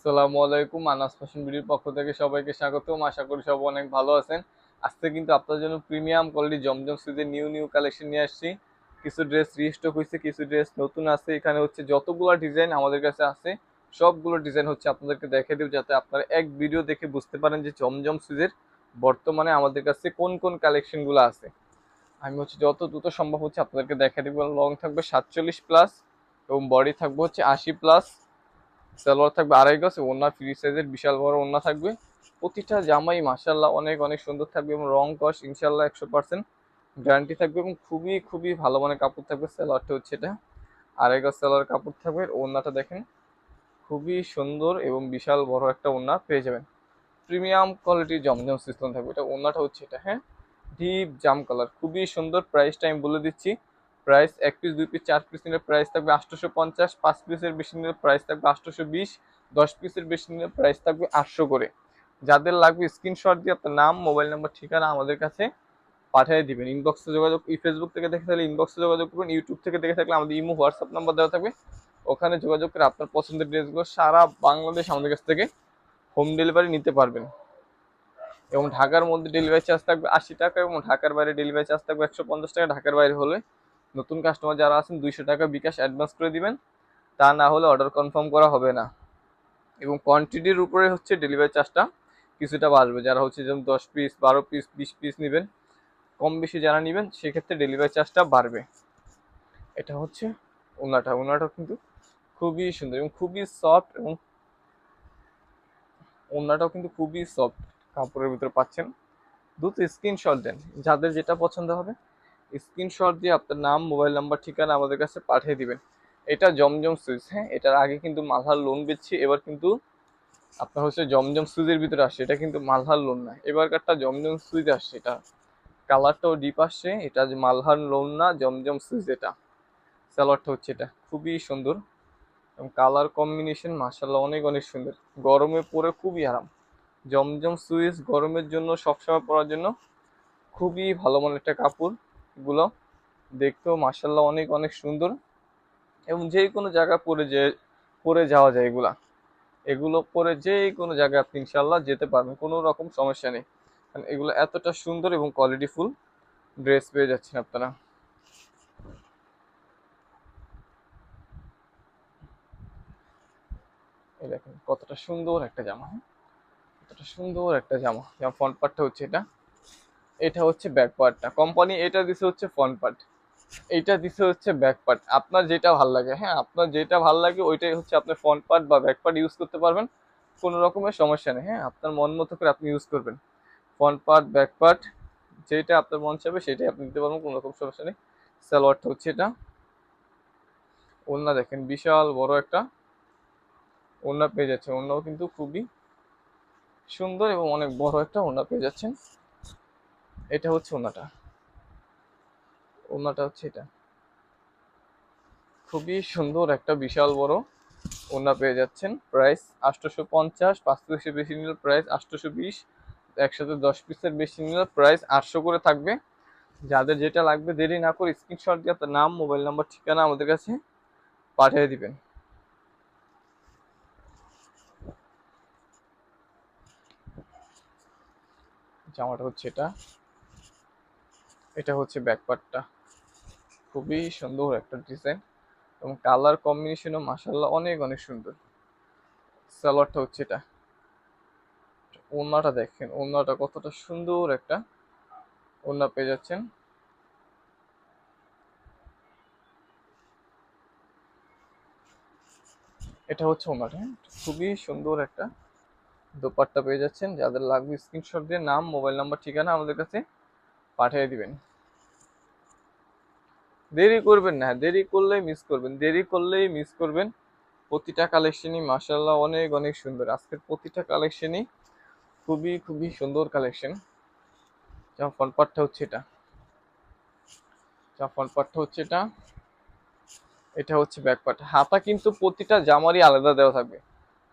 আসসালামু আলাইকুম, আনাস ফ্যাশন বিডির পক্ষ থেকে সবাইকে স্বাগতম। আশা করি সব অনেক ভালো আছেন। আজকে কিন্তু আপনার জন্য প্রিমিয়াম কোয়ালিটি জমজম সুইজের নিউ নিউ কালেকশন নিয়ে আসছি। কিছু ড্রেস রিস্টক হয়েছে, কিছু ড্রেস নতুন আছে। এখানে হচ্ছে যতগুলো ডিজাইন আমাদের কাছে আছে, সবগুলো ডিজাইন হচ্ছে আপনাদেরকে দেখে দেব যাতে আপনারা এক ভিডিও দেখে বুঝতে পারেন যে জমজম সুইজের বর্তমানে আমাদের কাছে কোন কোন কালেকশনগুলো আছে। আমি হচ্ছে যত দ্রুত সম্ভব হচ্ছে আপনাদেরকে দেখে দেবো। লং থাকবে সাতচল্লিশ প্লাস এবং বডি থাকবে হচ্ছে আশি প্লাস সালোয়ার থাকবে, আড়াই গজ ওনা ফ্রি সাইজের বিশাল বড় ওনা থাকবে। প্রতিটা জামাই মাসাল্লাহ অনেক অনেক সুন্দর থাকবে এবং রং কস ইনশাল্লাহ একশো পার্সেন্ট গ্যারান্টি থাকবে এবং খুবই খুবই ভালো মানের কাপড় থাকবে সালোয়ারটা হচ্ছে এটা। আড়াই গজ সালোয়ার কাপড় থাকবে ওনাটা দেখেন, খুবই সুন্দর এবং বিশাল বড় একটা ওনা পেয়ে যাবেন। প্রিমিয়াম কোয়ালিটির জমজম সিস্টেম থাকবে, এটা ওনাটা হচ্ছে এটা হ্যাঁ? ডিপ জাম কালার খুবই সুন্দর প্রাইসটা আমি বলে দিচ্ছি। প্রাইস এক পিস দুই পিস চার পিস নিলে প্রাইস থাকবে আটশোশো পঞ্চাশ পাঁচ পিসের বেশি নিলে প্রাইস থাকবে আটশোশো বিশ দশ পিসের বেশি নিলে প্রাইস থাকবে আটশো করে। যাদের লাগবে স্ক্রিনশট দিয়ে আপনার নাম মোবাইল নাম্বার ঠিকানা আমাদের কাছে পাঠিয়ে দিবেন। ইনবক্সে যোগাযোগ ফেসবুক থেকে দেখে থাকলে ইনবক্সে যোগাযোগ করবেন ইউটিউব থেকে দেখে থাকলে আমাদের ইমো হোয়াটসঅ্যাপ নাম্বার দেওয়া থাকবে। ওখানে যোগাযোগ করে আপনার পছন্দের ড্রেসগুলো সারা বাংলাদেশ আমাদের কাছ থেকে হোম ডেলিভারি নিতে পারবেন। এবং ঢাকার মধ্যে ডেলিভারি চার্জ থাকবে আশি টাকা এবং ঢাকার বাইরে ডেলিভারি চার্জ থাকবে একশো পঞ্চাশ টাকা। ঢাকার বাইরে হলে নতুন কাস্টমার যারা আছেন, দুইশো টাকা বিকাশ অ্যাডভান্স করে দিবেন। তা না হলে অর্ডার কনফার্ম করা হবে না। এবং কোয়ান্টিটির উপরে হচ্ছে ডেলিভারি চার্জটা কিছুটা বাড়বে। যারা হচ্ছে যেমন দশ পিস বারো পিস বিশ পিস নেবেন, কম বেশি যারা নেবেন, সেক্ষেত্রে ডেলিভারি চার্জটা বাড়বে। এটা হচ্ছে ওনাটা। ওনাটা কিন্তু খুবই সুন্দর এবং খুবই সফট এবং ওনাটাও কিন্তু খুবই সফট কাপড়ের ভিতরে পাচ্ছেন। দ্রুত স্ক্রিনশট দেন। যাদের যেটা পছন্দ হবে স্ক্রিনশট দিয়ে আপনার নাম, মোবাইল নাম্বার, ঠিকানা আমাদের কাছে পাঠিয়ে দিবেন। এটা জমজম সুইচ হ্যাঁ? এটার আগে কিন্তু মালহার লোন বেচছি, এবার কিন্তু আপনার হচ্ছে জমজম সুইচের ভিতরে আসছে। এটা কিন্তু মালহার লোন না। এবারকারটা জমজম সুইচ আসছে, এটা কালারটাও ডিপ আসছে, এটা মালহার লোন না, জমজম সুইচ এটা। সালোয়ারটা হচ্ছে এটা, খুবই সুন্দর। এবং কালার কম্বিনেশন মাসাল্লাহ অনেক অনেক সুন্দর। গরমে পরে খুবই আরাম। জমজম সুইচ গরমের জন্য, সবসময় পরার জন্য খুবই ভালো মানের একটা কাপড়। গুলো দেখতেও মাসাল্লাহ অনেক অনেক সুন্দর। এবং যে কোনো জায়গা পরে যে, পরে যাওয়া যায় এগুলা। এগুলো পরে যে কোনো জায়গায় আপনি ইনশাল্লাহ যেতে পারবেন, কোনো রকম সমস্যা নেই। কারণ এগুলো এতটা সুন্দর এবং কোয়ালিটিফুল ড্রেস পেয়ে যাচ্ছেন আপনারা। দেখেন কতটা সুন্দর একটা জামা হ্যাঁ? কতটা সুন্দর একটা জামা। যেমন ফ্রন্ট পার্টটা হচ্ছে এটা। এটা হচ্ছে ব্যাক পার্টটা কোম্পানি এটা দিছে হচ্ছে ফ্রন্ট পার্ট এইটা দিছে হচ্ছে ব্যাক পার্ট আপনার যেটা ভালো লাগে হ্যাঁ আপনার যেটা ভালো লাগে, ওইটাই হচ্ছে আপনার ফ্রন্ট পার্ট বা ব্যাক পার্ট ইউজ করতে পারবেন। কোনো রকমের সমস্যা নেই হ্যাঁ আপনার মন মতো করে আপনি ইউজ করবেন। ফ্রন্ট পার্ট ব্যাক পার্ট যেটা আপনার মন চাবে সেটাই আপনি দিতে পারবেন, কোনো রকম সমস্যা নেই। সালোয়ারটা হচ্ছে এটা। ওড়না দেখেন, বিশাল বড় একটা ওড়না পেয়ে যাচ্ছে ওড়নাও কিন্তু খুবই সুন্দর এবং অনেক বড় একটা ওড়না পেয়ে যাচ্ছেন। এটা হচ্ছে ওনাটা। ওনাটা হচ্ছে এটা। খুবই সুন্দর একটা বিশাল বড় ওনা পেয়ে যাচ্ছেন। প্রাইস আটশোশো পঞ্চাশ, পাঁচ পিসের বেশি নিলে প্রাইস আটশোশো বিশ, একসাথে দশ পিসের বেশি নিলে প্রাইস আটশো করে থাকবে। যাদের যেটা লাগবে দেরি না করে স্ক্রিনশট দিয়ে আপনার নাম, মোবাইল নাম্বার, ঠিকানা আমাদের কাছে পাঠিয়ে দিবেন। জামাটা হচ্ছে এটা। এটা হচ্ছে ব্যাকপার্টটা খুবই সুন্দর একটা ডিজাইন এবং কালার কম্বিনেশনও মাসাল্লাহ অনেক অনেক সুন্দর। সালোয়ারটা হচ্ছে এটা। ওড়নাটা দেখেন, ওড়নাটা কতটা সুন্দর একটা ওড়না পেয়ে যাচ্ছেন। এটা হচ্ছে ওড়নাটা হ্যাঁ? খুবই সুন্দর একটা দোপাট্টা পেয়ে যাচ্ছেন। যাদের লাগবে স্ক্রিনশট দিয়ে নাম মোবাইল নাম্বার ঠিকানা আমাদের কাছে পাঠিয়ে দিবেন। দেরি করবেন না, দেরি করলেই মিস করবেন, দেরি করলেই মিস করবেন। প্রতিটা কালেকশনই মাসাল্লাহ অনেক অনেক সুন্দর। আজকের প্রতিটা কালেকশনই খুবই খুবই সুন্দর কালেকশন যেমন ফ্রন্ট পার্টটা হচ্ছে এটা। যেমন ফ্রন্ট পার্টটা হচ্ছে এটা। এটা হচ্ছে ব্যাক পার্ট হাতা কিন্তু প্রতিটা জামারই আলাদা দেওয়া থাকবে।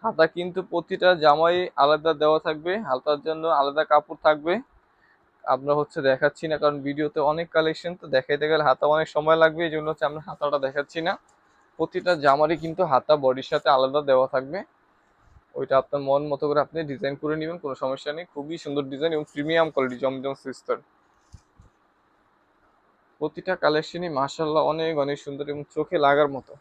হাতা কিন্তু প্রতিটা জামাই আলাদা দেওয়া থাকবে। হাতার জন্য আলাদা কাপড় থাকবে। আমরা হচ্ছে দেখাচ্ছি না, কারণ ভিডিওতে অনেক কালেকশন তো দেখাইতে গেলে হাতা অনেক সময় লাগবে, এই জন্য হচ্ছে আমরা হাতাটা দেখাচ্ছি না। প্রতিটা জামারই কিন্তু হাতা, বডির সাথে আলাদা দেওয়া থাকবে। ওইটা আপনার মন মতো করে আপনি ডিজাইন করে নেবেন, কোনো সমস্যা নেই। খুবই সুন্দর ডিজাইন এবং প্রিমিয়াম কোয়ালিটি জমজম সিস্টার প্রতিটা কালেকশনই মাশাল্লাহ অনেক অনেক সুন্দর এবং চোখে লাগার মতো।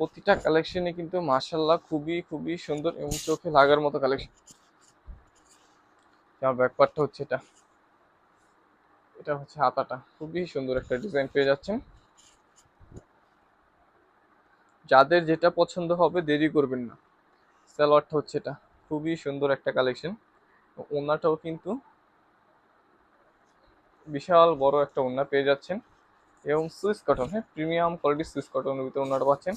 প্রতিটা কালেকশনই কিন্তু মাশাল্লাহ খুবই খুবই সুন্দর এবং চোখে লাগার মতো কালেকশন আমার ব্যাকপারটা হচ্ছে এটা। এটা হচ্ছে হাতাটা। খুবই সুন্দর একটা ডিজাইন পেয়ে যাচ্ছেন। যাদের যেটা পছন্দ হবে দেরি করবেন না। সালোয়ারটা হচ্ছে এটা। খুবই সুন্দর একটা কালেকশন। ওনাটাও কিন্তু বিশাল বড় একটা ওনা পেয়ে যাচ্ছেন। এবং সুইস কটন হ্যাঁ প্রিমিয়াম কোয়ালিটির সুইস কটনের ভিতরে ওনাটা পাচ্ছেন।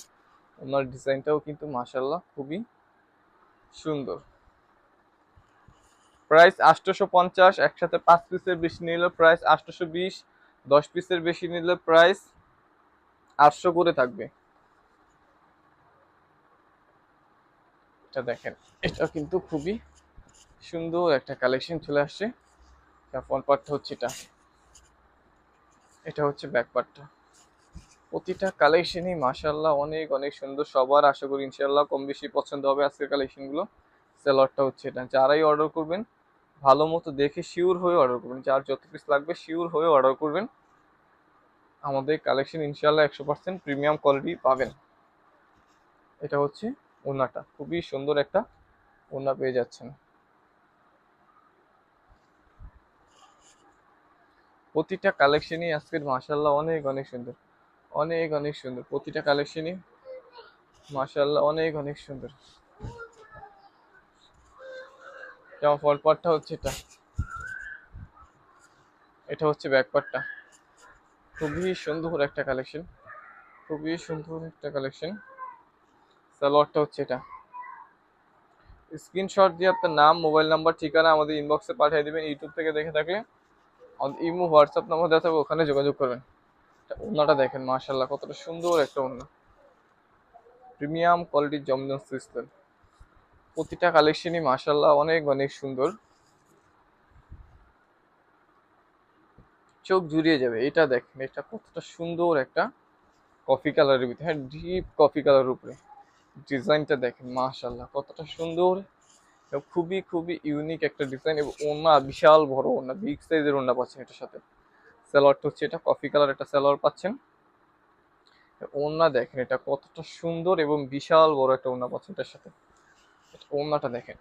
ওনার ডিজাইনটাও কিন্তু মাসাল্লাহ খুবই সুন্দর। প্রাইস আটশোশো পঞ্চাশ একসাথে পাঁচ পিসের বেশি নিলে প্রাইস আটশোশো বিশ দশ পিসের বেশি নিলে প্রাইস আটশো করে থাকবে। এটা দেখেন এটা কিন্তু খুবই সুন্দর একটা কালেকশন চলে আসছে। পার্টটা হচ্ছে এটা। এটা হচ্ছে ব্যাক পার্টটা। প্রতিটা কালেকশনই মাশাল্লাহ অনেক অনেক সুন্দর। সবার আশা করি ইনশাল্লাহ কম বেশি পছন্দ হবে আজকের কালেকশনগুলো। সেলারটা হচ্ছে এটা। যারাই অর্ডার করবেন ভালো মতো দেখে শিওর হয়ে অর্ডার করবেন। যার যত পিস লাগবে শিওর হয়ে অর্ডার করবেন। আমাদের কালেকশন ইনশাল্লাহ একশো পার্সেন্ট প্রিমিয়াম কোয়ালিটি পাবেন। এটা হচ্ছে ওনাটা খুবই সুন্দর একটা ওনা পেয়ে যাচ্ছেন। প্রতিটা কালেকশনই আজকের মাসাল্লাহ অনেক অনেক সুন্দর। অনেক অনেক সুন্দর। প্রতিটা কালেকশনই মাসাল্লাহ অনেক অনেক সুন্দর। যেমন ফল পার্টটা হচ্ছে এটা। এটা হচ্ছে ব্যাক পার্টটা খুবই সুন্দর একটা কালেকশন খুবই সুন্দর একটা কালেকশন সালোয়ারটা হচ্ছে এটা। স্ক্রিনশট দিয়ে আপনার নাম মোবাইল নাম্বার ঠিকানা আমাদের ইনবক্সে পাঠিয়ে দেবেন। ইউটিউব থেকে দেখে থাকলে ইমো হোয়াটসঅ্যাপ নাম্বার দেওয়া থাকবে, ওখানে যোগাযোগ করবেন। ওনাটা দেখেন মার্শাল্লাহ কতটা সুন্দর একটা ওনা। প্রিমিয়াম কোয়ালিটির জমজম সিস্টেম প্রতিটা কালেকশনই মার্শাল্লাহ অনেক অনেক সুন্দর। চোখ জুড়িয়ে যাবে, এটা দেখেন, এটা কতটা সুন্দর একটা কফি কালারের ভিতরে হ্যাঁ ডিপ কফি কালার উপরে। ডিজাইনটা দেখেন মাশাল্লাহ কতটা সুন্দর। খুবই খুবই ইউনিক একটা ডিজাইন এবং ওনা বিশাল বড় ওনা বিগ সাইজের ওনা পাচ্ছেন এটার সাথে। স্যালোয়ারটা হচ্ছে এটা কফি কালার একটা স্যালোয়ার পাচ্ছেন। ওনা দেখেন, এটা কতটা সুন্দর এবং বিশাল বড় একটা ওনা পাচ্ছেন এটার সাথে। ওনাটা দেখেন।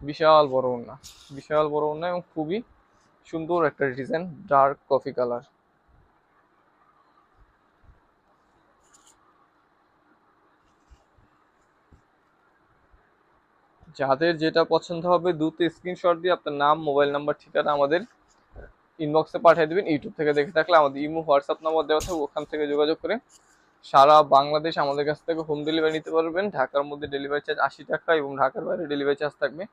বিশাল বড় ওনা বিশাল বড় ওনা এবং খুবই সুন্দর একটা ডিজাইন ডার্ক কফি কালার যাদের যেটা পছন্দ হবে, দ্রুত স্ক্রিনশট দিয়ে আপনার নাম মোবাইল নাম্বার ঠিকানা আমাদের ইনবক্সে পাঠিয়ে দেবেন। ইউটিউব থেকে দেখে থাকলে আমাদের ইমো হোয়াটসঅ্যাপ নাম্বার দেওয়া থাকবে, ওখান থেকে যোগাযোগ করে সারা বাংলাদেশ আমাদের কাছ থেকে হোম ডেলিভারি নিতে পারবেন। ঢাকার মধ্যে ডেলিভারি চার্জ আশি টাকা এবং ঢাকার বাইরে ডেলিভারি চার্জ থাকবে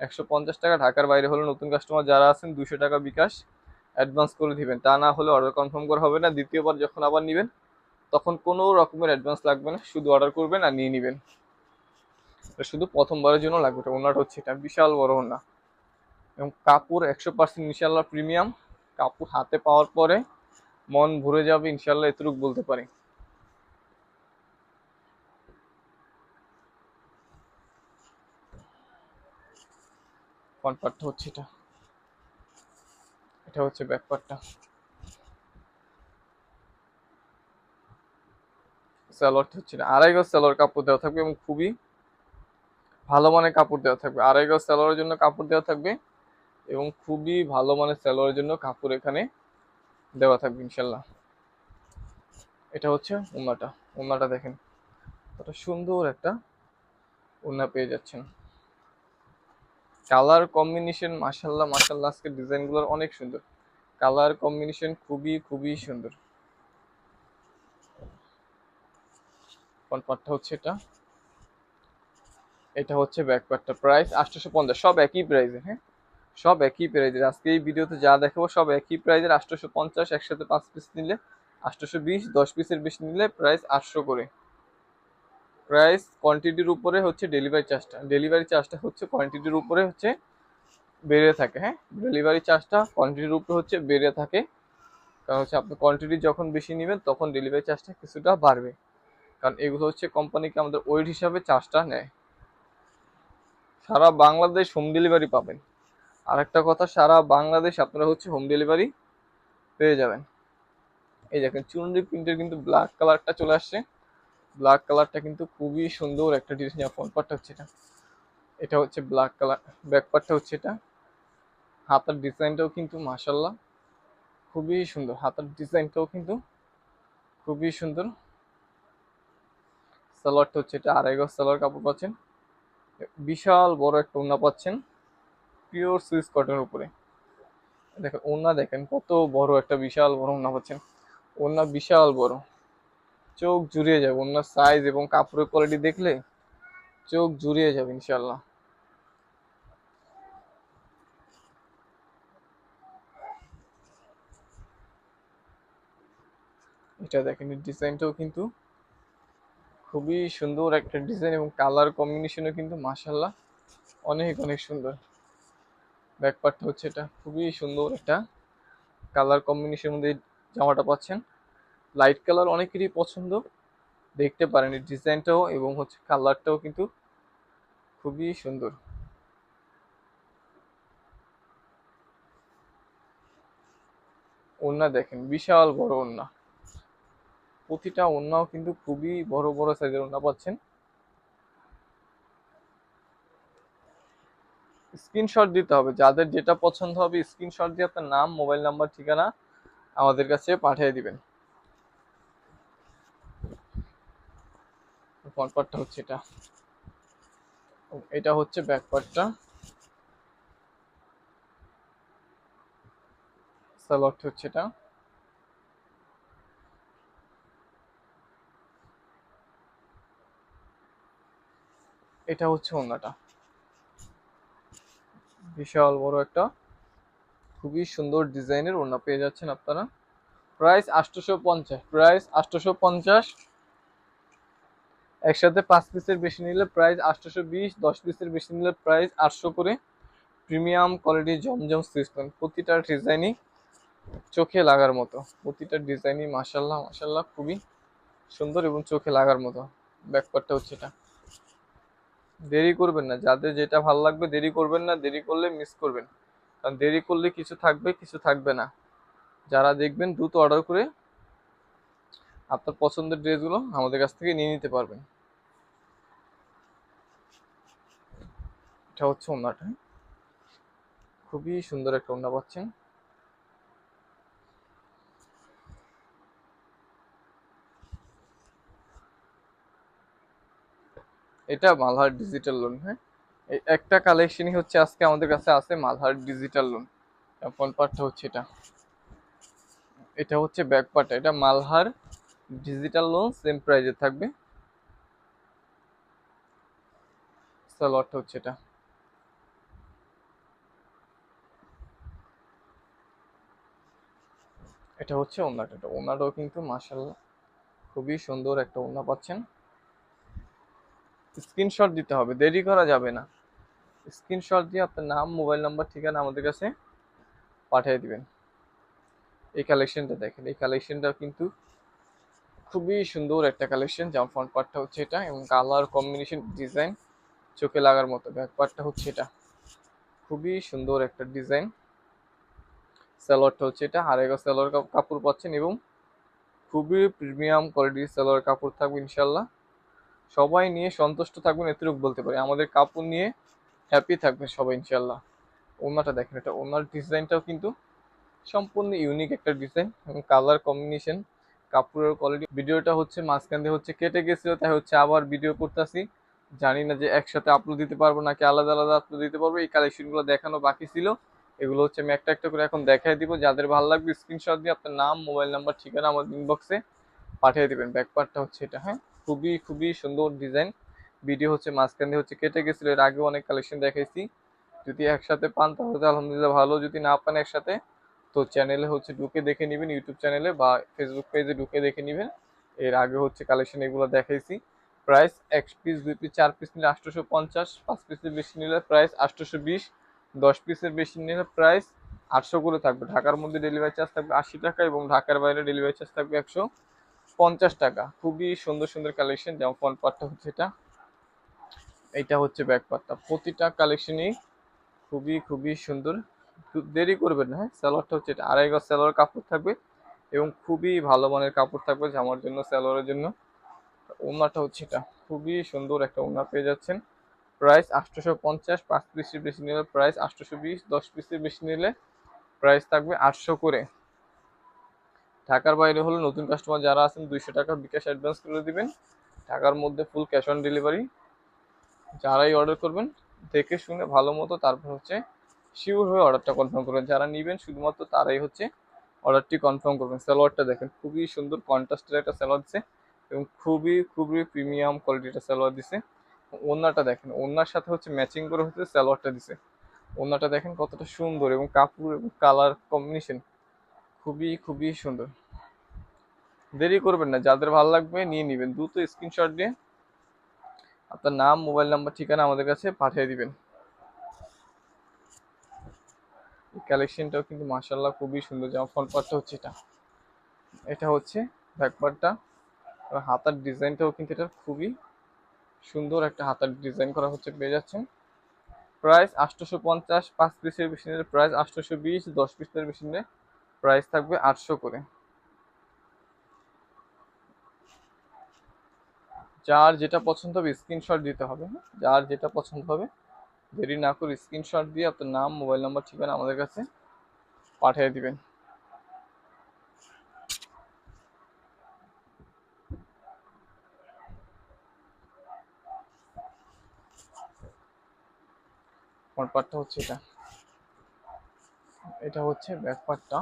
একশো পঞ্চাশ টাকা। ঢাকার বাইরে হলে নতুন কাস্টমার যারা আছেন দুশো টাকা বিকাশ অ্যাডভান্স করে দিবেন। তা না হলে অর্ডার কনফার্ম করা হবে না। দ্বিতীয়বার যখন আবার নেবেন, তখন কোনো রকমের অ্যাডভান্স লাগবে না। শুধু অর্ডার করবেন আর নিয়ে নেবেন। শুধু প্রথমবারের জন্য লাগবে। এটা ওনার হচ্ছে, এটা বিশাল বড় ওনা। এবং কাপড় একশো পার্সেন্ট ইনশাল্লাহ প্রিমিয়াম কাপড় হাতে পাওয়ার পরে মন ভরে যাবে ইনশাল্লাহ এতটুকু বলতে পারি। ফ্রন্ট হচ্ছে এটা? এটা হচ্ছে ব্যাক পার্টটা স্যালোয়ারটা হচ্ছে না আড়াই গজ স্যালোয়ার কাপড় দেওয়া থাকবে এবং খুবই ভালো মানের কাপড় দেওয়া থাকবে। আড়াই গজ স্যালোয়ারের জন্য কাপড় দেওয়া থাকবে এবং খুবই ভালো মানের স্যালোয়ারের জন্য কাপড় এখানে দেওয়া থাকবে ইনশাল্লাহ। এটা হচ্ছে উন্নাটা উন্নাটা দেখেন। কত সুন্দর একটা উন্না পেয়ে যাচ্ছেন। কালার কম্বিনেশন মাসাল্লাহ মাসাল্লাহ আজকের ডিজাইনগুলোর অনেক সুন্দর। কালার কম্বিনেশন খুবই খুবই সুন্দর। পার্টটা হচ্ছে এটা। এটা হচ্ছে ব্যাক পার্টটা প্রাইস আটশোশো পঞ্চাশ সব একই প্রাইসে হ্যাঁ? সব একই প্রাইজের আজকে এই ভিডিওতে যা দেখাবো সব একই প্রাইজের আটশোশো পঞ্চাশ একসাথে পাঁচ পিস নিলে আটশোশো বিশ দশ পিসের বেশি নিলে প্রাইস আটশো করে। প্রাইস কোয়ান্টিটির উপরে হচ্ছে ডেলিভারি চার্জটা। ডেলিভারি চার্জটা হচ্ছে কোয়ান্টিটির উপরে হচ্ছে বেড়ে থাকে হ্যাঁ? ডেলিভারি চার্জটা কোয়ান্টিটির উপরে হচ্ছে বেড়ে থাকে। কারণ হচ্ছে আপনি কোয়ান্টিটি যখন বেশি নেবেন, তখন ডেলিভারি চার্জটা কিছুটা বাড়বে। কারণ এগুলো হচ্ছে কোম্পানিকে আমাদের ওয়েট হিসাবে চার্জটা নেয়। সারা বাংলাদেশ হোম ডেলিভারি পাবেন। আর একটা কথা, সারা বাংলাদেশ আপনারা হচ্ছে হোম ডেলিভারি পেয়ে যাবেন। এই দেখেন চুনরি প্রিন্টের কিন্তু ব্ল্যাক কালারটা চলে আসছে। ব্ল্যাক কালারটা কিন্তু খুবই সুন্দর একটা ডিজাইন ফ্রন্ট পার্টটা হচ্ছে এটা। এটা হচ্ছে ব্ল্যাক কালার ব্যাক পার্টটা হচ্ছে এটা। হাতার ডিজাইনটাও কিন্তু মাসাল্লাহ খুবই সুন্দর। হাতার ডিজাইনটাও কিন্তু খুবই সুন্দর। সালোয়ারটা হচ্ছে এটা, আড়াই গজ সালোয়ার কাপড় পাচ্ছেন। বিশাল বড় একটা ওড়না পাচ্ছেন পিওর সুইস কটনের উপরে। দেখেন, ওড়না দেখেন, কত বড় একটা বিশাল বড় ওড়না পাচ্ছেন। ওড়না বিশাল বড়। চোখ জুড়িয়ে যাবে ওড়নার সাইজ এবং কাপড়ের কোয়ালিটি দেখলে চোখ জুড়িয়ে যাবে ইনশাল্লাহ এটা দেখেন ডিজাইনটাও কিন্তু খুবই সুন্দর একটা ডিজাইন এবং কালার কম্বিনেশনও কিন্তু মাসাল্লাহ অনেক অনেক সুন্দর। ব্যাকপার্টটা হচ্ছে এটা, খুবই সুন্দর একটা কালার কম্বিনেশনের মধ্যে জামাটা পাচ্ছেন। লাইট কালার অনেকেরই পছন্দ। দেখতে পারেন এই ডিজাইনটাও এবং হচ্ছে কালারটাও কিন্তু খুবই সুন্দর। ওড়না দেখেন, বিশাল বড় ওড়না। প্রতিটা ওড়নাও কিন্তু খুবই বড় বড় সাইজের ওড়না পাচ্ছেন। স্ক্রিনশট দিতে হবে। যাদের যেটা পছন্দ হবে স্ক্রিনশট দিয়ে আপনার নাম মোবাইল নাম্বার ঠিকানা আমাদের কাছে পাঠিয়ে দিবেন। ফ্রন্ট হচ্ছে এটা। এটা হচ্ছে ব্যাক পার্টটা সালোয়ারটা হচ্ছে এটা। এটা হচ্ছে ওড়নাটা। বিশাল বড় একটা, খুবই সুন্দর ডিজাইনের ওড়না পেয়ে যাচ্ছেন আপনারা। প্রাইস আটশোশো পঞ্চাশ, প্রাইস আটশোশো পঞ্চাশ। একসাথে পাঁচ পিসের বেশি নিলে প্রাইস আটশোশো বিশ, দশ পিসের বেশি নিলে প্রাইস আটশো করে। প্রিমিয়াম কোয়ালিটি জমজম সিস্টেম প্রতিটা ডিজাইনই চোখে লাগার মতো। প্রতিটা ডিজাইনই মাসাল্লাহ মাসাল্লাহ খুবই সুন্দর এবং চোখে লাগার মতো। ব্যাকপারটা হচ্ছে এটা। দেরি করবেন না, যাদের যেটা ভালো লাগবে দেরি করবেন না, দেরি করলে মিস করবেন। কারণ দেরি করলে কিছু থাকবে কিছু থাকবে না। যারা দেখবেন দ্রুত অর্ডার করে আপনার পছন্দের ড্রেসগুলো আমাদের কাছ থেকে নিয়ে নিতে পারবেন। এটা হচ্ছে ওনাটা খুবই সুন্দর একটা ওনা পাচ্ছেন। এটা মালহার ডিজিটাল লোন হ্যাঁ? একটা কালেকশনই হচ্ছে আজকে আমাদের কাছে আছে মালহার ডিজিটাল লোন। ফ্রন্ট পার্টটা হচ্ছে এটা। এটা হচ্ছে ব্যাক পার্টটা। এটা মালহার ডিজিটাল লোন সেম প্রাইজে থাকবে। সালোয়ারটা হচ্ছে এটা। এটা হচ্ছে ওনাটা এটা ওনাটাও কিন্তু মাসাল্লাহ খুবই সুন্দর একটা ওনা পাচ্ছেন। স্ক্রিনশট দিতে হবে, দেরি করা যাবে না। স্ক্রিনশট দিয়ে আপনার নাম মোবাইল নাম্বার ঠিকানা আমাদের কাছে পাঠিয়ে দিবেন। এই কালেকশনটা দেখেন, এই কালেকশনটা কিন্তু খুবই সুন্দর একটা কালেকশন যেমন ফ্রন্ট পার্টটা হচ্ছে এটা এবং কালার কম্বিনেশন ডিজাইন চোখে লাগার মতো। ব্যাক পার্টটা হচ্ছে এটা। খুবই সুন্দর একটা ডিজাইন সালোয়ারটা হচ্ছে এটা। আড়াইগো সালোয়ার কাপড় পাচ্ছেন এবং খুবই প্রিমিয়াম কোয়ালিটির সালোয়ার কাপড় থাকবে ইনশাল্লাহ সবাই নিয়ে সন্তুষ্ট থাকবেন, এতটুকু বলতে পারি। আমাদের কাপড় নিয়ে হ্যাপি থাকবেন সবাই ইনশাল্লাহ ওনাটা দেখেন এটা। ওনার ডিজাইনটাও কিন্তু সম্পূর্ণ ইউনিক একটা ডিজাইন এবং কালার কম্বিনেশন কাপড়ের কোয়ালিটি ভিডিওটা হচ্ছে মাঝখান দিয়ে হচ্ছে কেটে গেছিল, তাই হচ্ছে আবার ভিডিও করতেছি। জানি না যে একসাথে আপলোড দিতে পারব নাকি আলাদা আলাদা আপলোড দিতে পারব। এই কালেকশনগুলো দেখানো বাকি ছিল। এগুলো হচ্ছে আমি একটা একটা করে এখন দেখাই দিব। যাদের ভালো লাগবে স্ক্রিনশট দিয়ে আপনার নাম মোবাইল নাম্বার ঠিকানা আমার ইনবক্সে পাঠিয়ে দেবেন। ব্যাক পার্টটা হচ্ছে এটা হ্যাঁ? খুবই খুবই সুন্দর ডিজাইন ভিডিও হচ্ছে মাঝখান দিয়ে হচ্ছে কেটে গেছিল। এর আগে অনেক কালেকশন দেখাইছি। যদি একসাথে পান তাহলে আলহামদুলিল্লাহ ভালো। যদি না পান একসাথে তো চ্যানেলে হচ্ছে ঢুকে দেখে নেবেন ইউটিউব চ্যানেলে বা ফেসবুক পেজে ঢুকে দেখে নেবেন। এর আগে হচ্ছে কালেকশন এগুলো দেখাইছি। প্রাইস এক পিস দুই পিস চার পিস নিলে আটশোশো পঞ্চাশ, পাঁচ পিসের বেশি নিলে প্রাইস আটশোশো বিশ, দশ পিসের বেশি নিলে প্রাইস আটশো করে থাকবে। ঢাকার মধ্যে ডেলিভারি চার্জ থাকবে আশি টাকা এবং ঢাকার বাইরে ডেলিভারি চার্জ থাকবে একশো পঞ্চাশ টাকা। খুবই সুন্দর সুন্দর কালেকশন যেমন ফোন পার্টটা হচ্ছে এটা। এইটা হচ্ছে ব্যাকপারটা প্রতিটা কালেকশনই খুবই খুবই সুন্দর। দেরি করবেন হ্যাঁ? সালোয়ারটা হচ্ছে এটা। আড়াই গজ সালোয়ার কাপড় থাকবে এবং খুবই ভালো মানের কাপড় থাকবে জামার জন্য, সালোয়ারের জন্য। ওনাটা হচ্ছে এটা। খুবই সুন্দর একটা ওনা পেয়ে যাচ্ছেন। প্রাইস আটশোশো পঞ্চাশ পাঁচ পিসের বেশি নিলে প্রাইস আটশোশো বিশ দশ পিসের বেশি নিলে প্রাইস থাকবে আটশো করে। ঢাকার বাইরে হলো নতুন কাস্টমার যারা আছেন দুইশো টাকা বিকাশ অ্যাডভান্স করে দিবেন। ঢাকার মধ্যে ফুল ক্যাশ অন ডেলিভারি। যারাই অর্ডার করবেন, দেখে শুনে ভালো মতো তারপর হচ্ছে শিওর হয়ে অর্ডারটা কনফার্ম করবেন। যারা নেবেন, শুধুমাত্র তারাই হচ্ছে অর্ডারটি কনফার্ম করবেন। সালোয়ারটা দেখেন, খুবই সুন্দর কন্ট্রাস্টের একটা সালোয়ার দিচ্ছে এবং খুবই খুবই প্রিমিয়াম কোয়ালিটির স্যালোয়ার দিছে। ওনাটা দেখেন ওনার সাথে হচ্ছে ম্যাচিং করে হচ্ছে সালোয়ারটা দিছে। ওনাটা দেখেন কতটা সুন্দর এবং কাপড় এবং কালার কম্বিনেশন খুবই খুবই সুন্দর। দেরি করবেন না, যাদের ভালো লাগবে নিয়ে নেবেন। দ্রুত স্ক্রিনশট দিয়ে আপনার নাম মোবাইল নাম্বার ঠিকানা আমাদের কাছে পাঠিয়ে দিবেন এই কালেকশনটাও কিন্তু মার্শাল্লাহ খুবই সুন্দর। যেমন ফ্রন্ট পার্টটা হচ্ছে এটা। এটা হচ্ছে ব্যাক পার্টটা হাতার ডিজাইনটাও কিন্তু এটা খুবই সুন্দর একটা হাতার ডিজাইন করা হচ্ছে, পেয়ে যাচ্ছেন। প্রাইস আটশোশো পঞ্চাশ পাঁচ পিসের বেশি নিলে প্রাইস আটশোশো বিশ, দশ পিসের বেশি নিলে প্রাইস থাকবে আটশো করে। যার যেটা পছন্দ হবে স্ক্রিনশট দিতে হবে হ্যাঁ? যার যেটা পছন্দ হবে দেরি না করে স্ক্রিনশট দিয়ে আপনার নাম মোবাইল নাম্বার ঠিকানা আমাদের কাছে পাঠিয়ে দিবেন। ফ্রন্ট পার্টটা হচ্ছে এটা। এটা হচ্ছে ব্যাক পার্টটা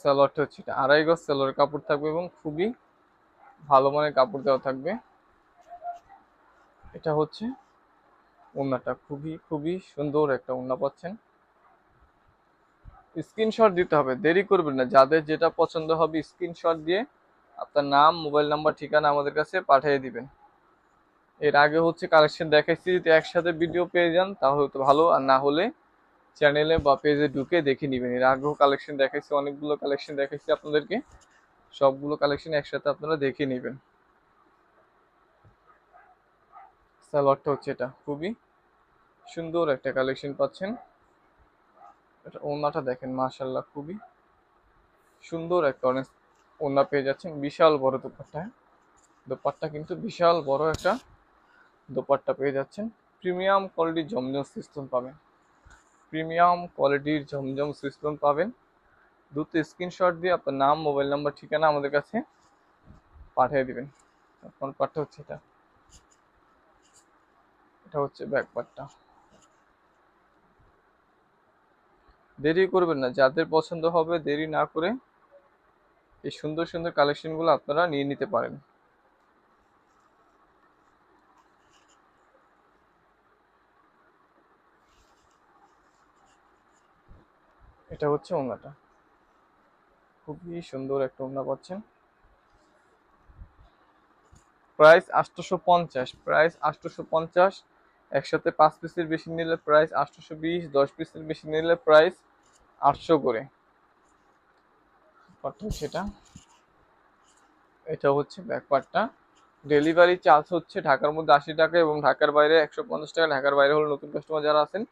সালোয়ারটা হচ্ছে এটা। আড়াই গজ সালোয়ার কাপড় থাকবে এবং খুবই ভালো মানের কাপড় দেওয়া থাকবে। এটা হচ্ছে ওড়নাটা। খুবই খুবই সুন্দর একটা ওড়না পাচ্ছেন। স্ক্রিনশট দিতে হবে, দেরি করবেন না। যাদের যেটা পছন্দ হবে স্ক্রিনশট দিয়ে আপনার নাম, মোবাইল নাম্বার, ঠিকানা আমাদের কাছে পাঠিয়ে দিবেন। এর আগে হচ্ছে কালেকশন দেখাইছি, যদি একসাথে ভিডিও পেয়ে যান তাহলে তো ভালো। আর না হলে চ্যানেলে বা পেজে ঢুকে দেখে নেবেন। এর আগেও কালেকশন দেখাইছি, অনেকগুলো কালেকশন দেখাইছি আপনাদেরকে। সবগুলো কালেকশন একসাথে আপনারা দেখে নেবেন। সালোয়ারটা হচ্ছে এটা। খুবই সুন্দর একটা কালেকশন পাচ্ছেন। এটা ওনাটা দেখেন মাশাল্লাহ খুবই সুন্দর একটা অনেক ওনা পেয়ে যাচ্ছেন। বিশাল বড় দোপাট্টা। দোপাট্টা কিন্তু বিশাল বড় একটা দোপাট্টা পেয়ে যাচ্ছেন। প্রিমিয়াম কোয়ালিটির জমজম সিস্টেম পাবেন। প্রিমিয়াম কোয়ালিটির জমজম সিস্টেম পাবেন। দ্রুত স্ক্রিনশট দিয়ে আপনার নাম মোবাইল নাম্বার ঠিকানা আমাদের কাছে পাঠিয়ে দিবেন। ফোন পার্টটা হচ্ছে এটা। এটা হচ্ছে ব্যাকপার্টটা দেরি করবেন না, যাদের পছন্দ হবে দেরি না করে এই সুন্দর সুন্দর কালেকশনগুলো আপনারা নিয়ে নিতে পারেন। এটা হচ্ছে ওড়নাটা। খুবই সুন্দর একটা ওড়না পাচ্ছেন। প্রাইস আটশোশো পঞ্চাশ, প্রাইস আটশোশো পঞ্চাশ। একসাথে পাঁচ পিসের বেশি নিলে প্রাইস আটশোশো বিশ, দশ পিসের বেশি নিলে প্রাইস আটশো করে। সেটা। এটা হচ্ছে ব্যাক পার্টটা ডেলিভারি চার্জ হচ্ছে ঢাকার মধ্যে আশি টাকা এবং ঢাকার বাইরে একশো পঞ্চাশ টাকা। ঢাকার বাইরে হলো নতুন কাস্টমার যারা আছেন,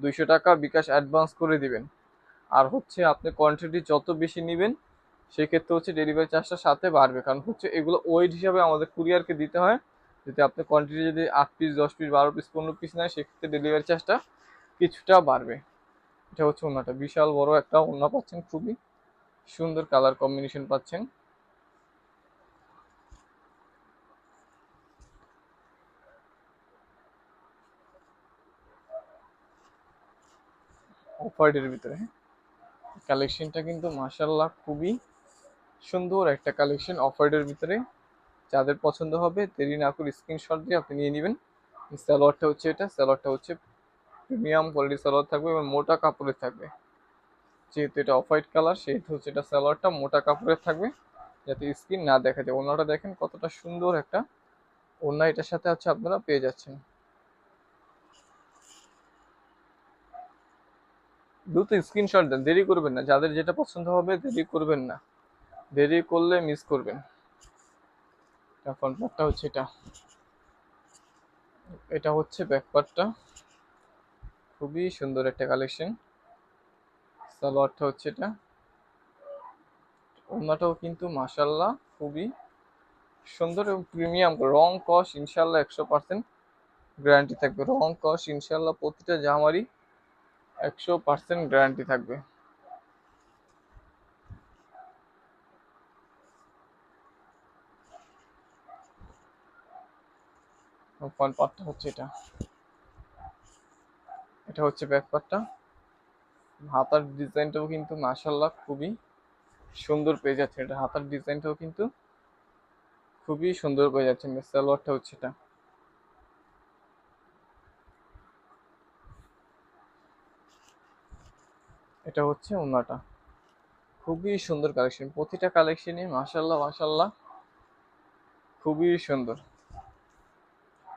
দুইশো টাকা বিকাশ অ্যাডভান্স করে দিবেন। আর হচ্ছে আপনি কোয়ান্টিটি যত বেশি নেবেন, সেক্ষেত্রে হচ্ছে ডেলিভারি চার্জটা সাথে বাড়বে। কারণ হচ্ছে এগুলো ওয়েট হিসাবে আমাদের কুরিয়ারকে দিতে হয়। যদি আপনি কোয়ান্টিটি যদি আট পিস দশ পিস বারো পিস পনেরো পিস নেয়, সেক্ষেত্রে ডেলিভারি চার্জটা কিছুটা বাড়বে। এটা হচ্ছে ওনাটা বিশাল বড় একটা ওনা পাচ্ছেন, খুবই সুন্দর কালার কম্বিনেশন পাচ্ছেন। অফার্ডের ভিতরে কালেকশনটা কিন্তু মাসাল্লাহ খুবই সুন্দর একটা কালেকশন অফার্ডের ভিতরে। যাদের পছন্দ হবে, দেরি না করে স্ক্রিনশট দিয়ে আপনি নিয়ে নেবেন। স্যালোয়ারটা হচ্ছে এটা, স্যালোয়ারটা হচ্ছে প্রিমিয়াম কোয়ালিটি সালোয়ার থাকবে এবং মোটা কাপড়ের থাকবে। যেহেতু এটা অফ হোয়াইট কালার সেহেতু হচ্ছে এটা সালোয়ারটা মোটা কাপড়ের থাকবে, যাতে স্কিন না দেখা যায়। ওনাটা দেখেন কতটা সুন্দর একটা। ওনা এটার সাথে হচ্ছে আপনারা পেয়ে যাচ্ছেন। দ্রুত স্ক্রিনশট দেন, দেরি করবেন না। যাদের যেটা পছন্দ হবে, দেরি করবেন না। দেরি করলে মিস করবেন। এটা হচ্ছে এটা। এটা হচ্ছে ব্যাক খুবই সুন্দর একটা কালেকশন। সালোয়ারটা হচ্ছে এটা। ওনাটাও কিন্তু মাসাল্লাহ খুবই সুন্দর এবং প্রিমিয়াম। রং কস ইনশাল্লাহ একশো পার্সেন্ট গ্যারান্টি থাকবে। রং কস ইনশাল্লাহ প্রতিটা জামারই একশো পার্সেন্ট গ্যারান্টি থাকবে। ফ্রন্ট পার্টটা হচ্ছে এটা। এটা হচ্ছে ব্যাক পার্টটা হাতার ডিজাইনটাও কিন্তু মাশাল্লাহ খুবই সুন্দর পেয়ে যাচ্ছে এটা। হাতার ডিজাইনটাও কিন্তু খুবই সুন্দর পেয়ে যাচ্ছে। সালোয়ারটা হচ্ছে এটা। এটা হচ্ছে ওনাটা। খুবই সুন্দর কালেকশন প্রতিটা কালেকশনই মাশাল্লাহ মাশাল্লাহ খুবই সুন্দর।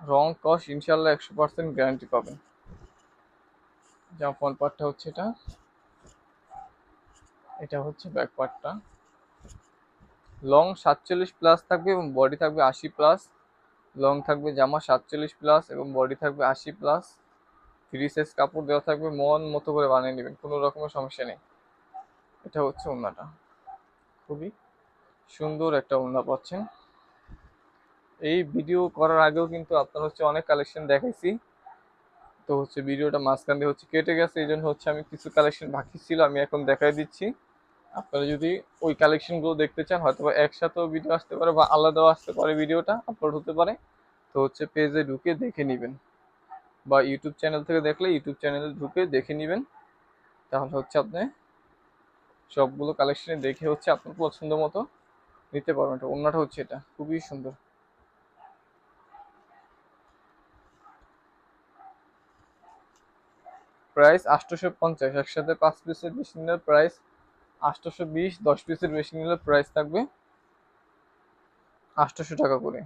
রং কস ইনশাল্লাহ একশো পার্সেন্ট গ্যারান্টি পাবেন। জামা ফ্রন্ট পার্টটা হচ্ছে এটা। এটা হচ্ছে ব্যাক পার্টটা লং সাতচল্লিশ প্লাস থাকবে এবং বডি থাকবে আশি প্লাস। লং থাকবে জামা সাতচল্লিশ প্লাস এবং বডি থাকবে আশি প্লাস। ফ্রি সাইজ কাপড় দেওয়া থাকবে, মন মতো করে বানিয়ে নেবেন, কোনো রকমের সমস্যা নেই। এটা হচ্ছে ওড়নাটা। খুবই সুন্দর একটা ওড়না পাচ্ছেন। এই ভিডিও করার আগেও কিন্তু আপনার হচ্ছে অনেক কালেকশন দেখাইছি। তো হচ্ছে ভিডিওটা মাঝখান দিয়ে হচ্ছে কেটে গেছে, এই জন্য হচ্ছে আমি কিছু কালেকশন বাকি ছিল, আমি এখন দেখাই দিচ্ছি। আপনারা যদি ওই কালেকশনগুলো দেখতে চান হয়তো বা একসাথেও ভিডিও আসতে পারে বা আলাদাও আসতে পারে ভিডিওটা আপলোড হতে পারে। তো হচ্ছে পেজে ঢুকে দেখে নেবেন। বা ইউটিউব চ্যানেল থেকে দেখলে ইউটিউব চ্যানেলে ঢুকে দেখে নেবেন। তাহলে হচ্ছে আপনি সবগুলো কালেকশনে দেখে হচ্ছে আপনার পছন্দ মতো নিতে পারবেন। অন্যটা হচ্ছে এটা, খুবই সুন্দর। প্রাইস আটশোশো পঞ্চাশ, একসাথে পাঁচ পিসের বেশি নিলে প্রাইস আটশোশো বিশ, দশ পিসের বেশি নিলে প্রাইস থাকবে আটশোশো টাকা করে।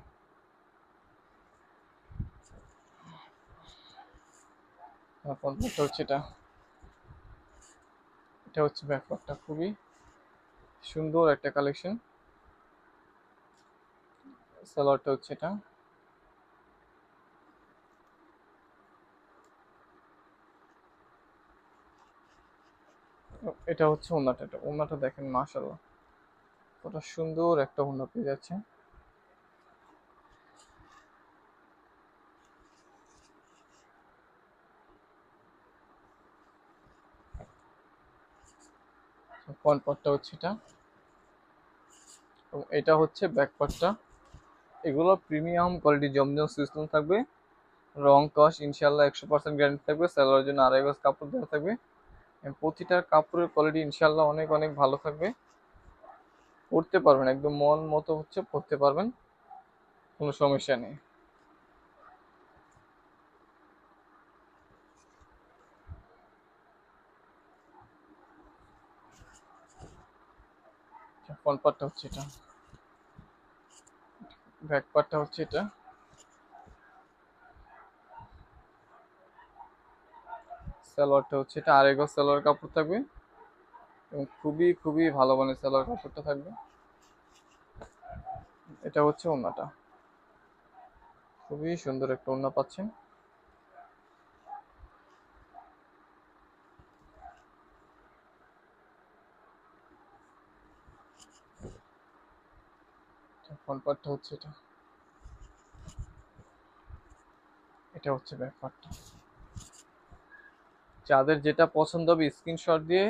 ফ্রন্টটা হচ্ছে এটা। এটা হচ্ছে ব্যাকপার্টটা খুবই সুন্দর একটা কালেকশন। সালোয়ারটা হচ্ছে এটা। এটা হচ্ছে ওনাটা এটা ওনাটা দেখেন মাশাল্লাহ কত সুন্দর একটা ওনা পেয়ে যাচ্ছে। ফ্রন্ট পার্টটা হচ্ছে এটা। এবং এটা হচ্ছে ব্যাক পার্টটা এগুলো প্রিমিয়াম কোয়ালিটি জমজম সিস্টেম থাকবে। রং, কস ইনশাল্লাহ একশো পার্সেন্ট গ্যারান্টি থাকবে। স্যালোয়ার জন্য আড়াই গজ কাপড় দেওয়া থাকবে। প্রতিটা কাপড়ের কোয়ালিটি ইনশাল্লাহ অনেক অনেক ভালো থাকবে। পড়তে পারবেন, একদম মন মতো হচ্ছে পড়তে পারবেন। কোনো সমস্যা নেই। ফ্রন্ট পার্টটা হচ্ছে এটা। ব্যাক পার্টটা হচ্ছে এটা। সালোয়ারটা হচ্ছে, এটা আড়াই সালোয়ার কাপড় থাকবে। এবং খুবই খুবই ভালো মানের সালোয়ার কাপড়টা থাকবে। এটা হচ্ছে ওন্নাটা। খুবই সুন্দর একটা ওন্না পাচ্ছেন। পার্টটা হচ্ছে এটা। এটা হচ্ছে ব্যাক পার্টটা। যাদের যেটা পছন্দ হবে স্ক্রিনশট দিয়ে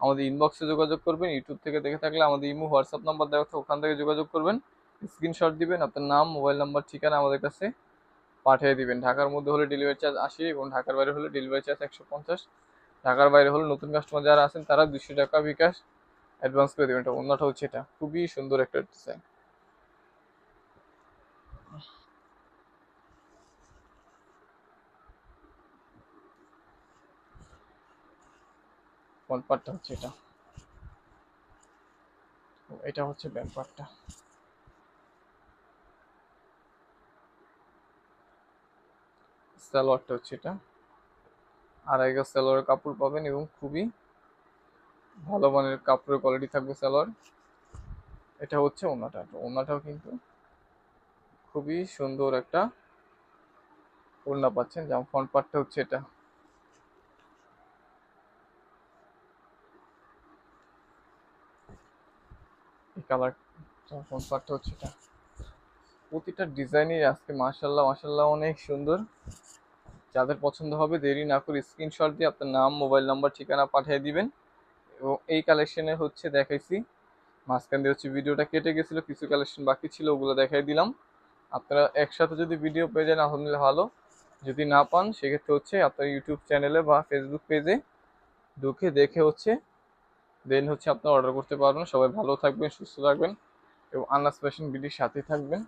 আমাদের ইনবক্সে যোগাযোগ করবেন ইউটিউব থেকে দেখে থাকলে আমাদের ইমো হোয়াটসঅ্যাপ নাম্বার দেওয়া থাকে ওখান থেকে যোগাযোগ করবেন স্ক্রিনশট দিবেন, আপনার নাম মোবাইল নাম্বার ঠিকানা আমাদের কাছে পাঠিয়ে দিবেন। ঢাকার মধ্যে হলে ডেলিভারি চার্জ আশি এবং ঢাকার বাইরে হলে ডেলিভারি চার্জ একশো পঞ্চাশ। ঢাকার বাইরে হলে নতুন কাস্টমার যারা আছেন, তারা দুশো টাকা বিকাশ অ্যাডভান্স করে দেবেন। এটা অন্যটা হচ্ছে এটা। খুবই সুন্দর একটা ডিজাইন পার্টটা হচ্ছে এটা। এটা হচ্ছে ব্যাক পার্টটা সালোয়ারটা হচ্ছে এটা। আড়াই গজ সালোয়ারের কাপড় পাবেন এবং খুবই ভালো মানের কাপড়ের কোয়ালিটি থাকবে সালোয়ার। এটা হচ্ছে ওনাটা। ওনাটাও কিন্তু খুবই সুন্দর একটা ওড়না পাচ্ছেন। যেমন ফ্রন্ট পার্টটা হচ্ছে এটা। কালার ফ্রন্ট পার্টটা হচ্ছে এটা? প্রতিটা ডিজাইনই আজকে মাশাল্লাহ মাশাল্লাহ অনেক সুন্দর। যাদের পছন্দ হবে দেরি না করে স্ক্রিনশট দিয়ে আপনার নাম মোবাইল নাম্বার ঠিকানা পাঠিয়ে দিবেন। এবং এই কালেকশনে হচ্ছে দেখাইছি। মাঝখান দিয়ে হচ্ছে ভিডিওটা কেটে গেছিল, কিছু কালেকশন বাকি ছিল, ওগুলো দেখাই দিলাম। আপনারা একসাথে যদি ভিডিও পেয়ে যান, আলহামদুলিল্লাহ ভালো। যদি না পান, সেক্ষেত্রে হচ্ছে আপনার ইউটিউব চ্যানেলে বা ফেসবুক পেজে ঢুকে দেখে হচ্ছে দেন হচ্ছে আপনারা অর্ডার করতে পারবেন। সবাই ভালো থাকবেন, সুস্থ থাকবেন এবং আনাস ফ্যাশন বিডির সাথে থাকবেন।